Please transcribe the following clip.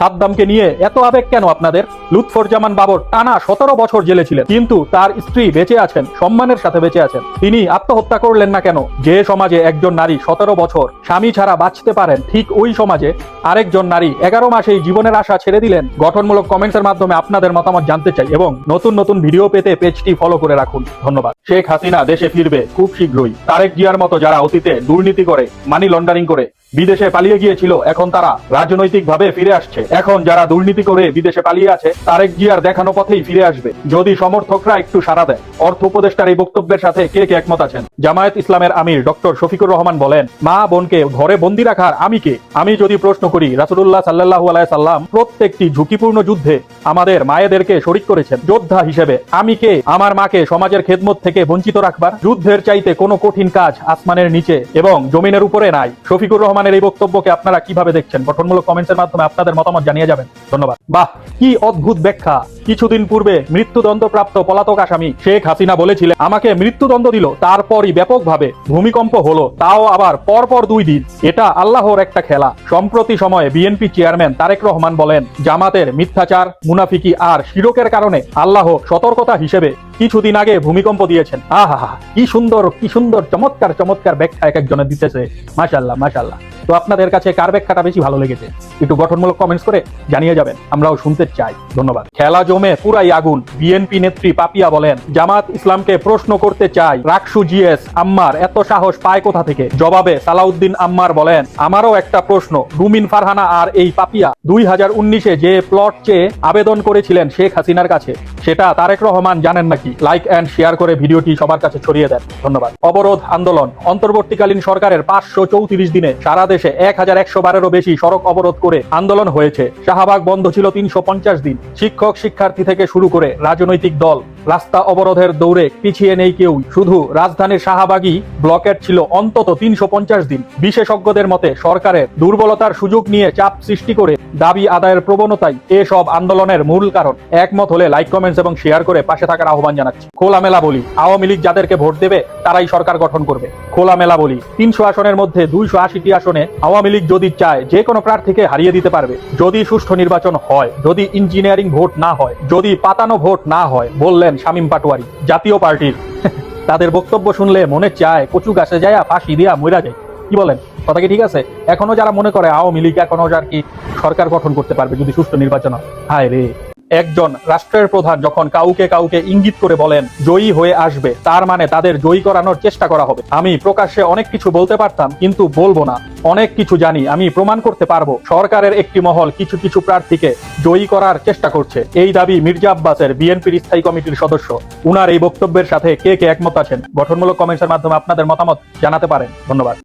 সাদ্দামকে নিয়ে এত আবেগ কেন আপনাদের? লুৎফর জামান বাবর টানা সতেরো বছর জেলে ছিলেন, কিন্তু তার স্ত্রী বেঁচে আছেন, সম্মানের সাথে বেঁচে আছেন। তিনি আত্মহত্যা করলেন না কেন? যে সমাজে একজন নারী সতেরো বছর স্বামী ছাড়া বাঁচতে পারেন, ঠিক ওই সমাজে আরেকজন নারী এগারো মাসেই জীবনের আশা ছেড়ে দিলেন। গঠনমূলক কমেন্টসের মাধ্যমে আপনাদের মতামত জানতে চাই এবং নতুন নতুন ভিডিও পেতে পেজটি ফলো করে রাখুন। ধন্যবাদ। শেখ হাসিনা দেশে ফিরবে খুব শীঘ্রই। তারেক জিয়ার মতো যারা অতীতে দুর্নীতি করে মানি লন্ডারিং করে বিদেশে পালিয়ে গিয়েছিল, এখন তারা রাজনৈতিক ভাবে ফিরে আসছে। এখন যারা দুর্নীতি করে বিদেশে পালিয়ে আছে, তারেক জিয়ার দেখানো পথেই ফিরে আসবে। যদি সমর্থকরা একটু সারা দেয়। অর্থ উপদেষ্টার এই বক্তব্যের সাথে কে কে একমত আছেন? জামায়াত ইসলামের আমির ডক্টর শফিকুর রহমান বলেন, মা বোনকে ঘরে বন্দি রাখার আমি কে? আমি যদি প্রশ্ন করি রাসুল্লাহ সাল্লাহ সাল্লাম প্রত্যেকটি ঝুঁকিপূর্ণ যুদ্ধে আমাদের মায়েদেরকে শরিক করেছেন, যোদ্ধা হিসেবে, আমি কে? আমার মাকে সমাজের খেদমত থেকে বঞ্চিত রাখবার? যুদ্ধের চাইতে কোনো কঠিন কাজ আসমানের নিচে এবং জমিনের উপরে নাই। শফিকুর রহমানের এই বক্তব্যকে আপনারা কীভাবে দেখছেন? গঠনমূলক কমেন্টসের মাধ্যমে আপনাদের মতামত জানিয়ে যাবেন। ধন্যবাদ। বাহ, কি অদ্ভুত ব্যাখ্যা। কিছুদিন পূর্বে মৃত্যুদণ্ডপ্রাপ্ত পলাতক আসামি শেখ হাসিনা বলেছিলেন, আমাকে মৃত্যুদণ্ড দিল, তারপরই ব্যাপকভাবে ভূমিকম্প হলো, তাও আবার পরপর দুই দিন। এটা আল্লাহর একটা খেলা। সম্প্রতি সময়ে বিএনপি চেয়ারম্যান তারেক রহমান বলেন, জামাতের মিথ্যাচার, মুনাফিকি আর শিরকের কারণে আল্লাহ সতর্কতা হিসেবে কিছুদিন আগে ভূমিকম্প দিয়েছেন। আহা কি সুন্দর কি সুন্দর, চমৎকার চমৎকার ব্যাখ্যা এক একজনের দিতেছে। মাশাল্লাহ মাশাল্লাহ তো আপনাদের কাছে কার ব্যাখ্যাটা বেশি ভালো লেগেছে? একটু গঠনমূলক কমেন্টস করে জানিয়ে যাবেন, আমরাও শুনতে চাই। ধন্যবাদ। খেলা জমে পুরাই আগুন, বিএনপি নেত্রী পাপিয়া বলেন, জামাত ইসলামকে প্রশ্ন করতে চাই, রাকসু জিএস, আম্মার এত সাহস পায় কোথা থেকে? জবাবে সালাউদ্দিন আম্মার বলেন, আমারও একটা প্রশ্ন, রুমিন ফারহানা আর এই পাপিয়া, দুই হাজার উনিশে যে প্লট চেয়ে আবেদন করেছিলেন শেখ হাসিনার কাছে সেটা তারেক রহমান জানেন নাকি? লাইক অ্যান্ড শেয়ার করে ভিডিওটি সবার কাছে ছড়িয়ে দেন। ধন্যবাদ। অবরোধ আন্দোলন। অন্তর্বর্তীকালীন সরকারের পাঁচশো চৌত্রিশ দিনে সারা দেশে এক হাজার একশো বারেরও বেশি সড়ক অবরোধ করে আন্দোলন হয়েছে। শাহবাগ বন্ধ ছিল তিনশো পঞ্চাশ দিন। শিক্ষক শিক্ষার্থী থেকে শুরু করে রাজনৈতিক দল। রাস্তা অবরোধের দৌড়ে পিছিয়ে নেই কেউ। শুধু রাজধানীর শাহবাগই ব্লকেট ছিল অন্তত তিনশো পঞ্চাশ দিন। বিশেষজ্ঞদের মতে সরকারের দুর্বলতার সুযোগ নিয়ে চাপ সৃষ্টি করে দাবি আদায়ের প্রবণতাই এসব আন্দোলনের মূল কারণ। একমত হলে লাইক, কমেন্টস এবং শেয়ার করে পাশে থাকার আহ্বান জানাচ্ছি। খোলামেলা বলি, আওয়ামী লীগ যাদেরকে ভোট দেবে, তারাই সরকার গঠন করবে। খোলামেলা বলি, তিনশো আসনের মধ্যে দুইশো আশিটি আসনে আওয়ামী লীগ যদি চায়, যে কোনো প্রার্থীকে হারিয়ে দিতে পারবে। যদি সুষ্ঠু নির্বাচন হয়, যদি ইঞ্জিনিয়ারিং ভোট না হয়, যদি পাতানো ভোট না হয় বললেন শামীম পাটোয়ারি, জাতীয় পার্টির। তাদের বক্তব্য শুনলে মনে চায় কচু গাছে যায় ফাঁসি দিয়া মইরা যায়। কি বলেন? কথা কি ঠিক আছে? এখনও যারা মনে করে আওয়ামী লীগ, এখনও আর কি সরকার গঠন করতে পারবে যদি সুষ্ঠু নির্বাচন হয়। হায় রে। একজন রাষ্ট্রের প্রধান যখন কাউকে কাউকে ইঙ্গিত করে বলেন, জয়ী হয়ে আসবে তার মানে তাদের জয়ী করানোর চেষ্টা করা হবে। আমি প্রকাশ্যে অনেক কিছু বলতে পারতাম, কিন্তু বলব না। অনেক কিছু জানি, আমি প্রমাণ করতে পারব। সরকারের একটি মহল কিছু কিছু প্রার্থীকে জয়ী করার চেষ্টা করছে। এই দাবি মির্জা আব্বাসের বিএনপির স্থায়ী কমিটির সদস্য। উনার এই বক্তব্যের সাথে কে কে একমত আছেন? গঠনমূলক কমেন্টসের মাধ্যমে আপনাদের মতামত জানাতে পারেন। ধন্যবাদ।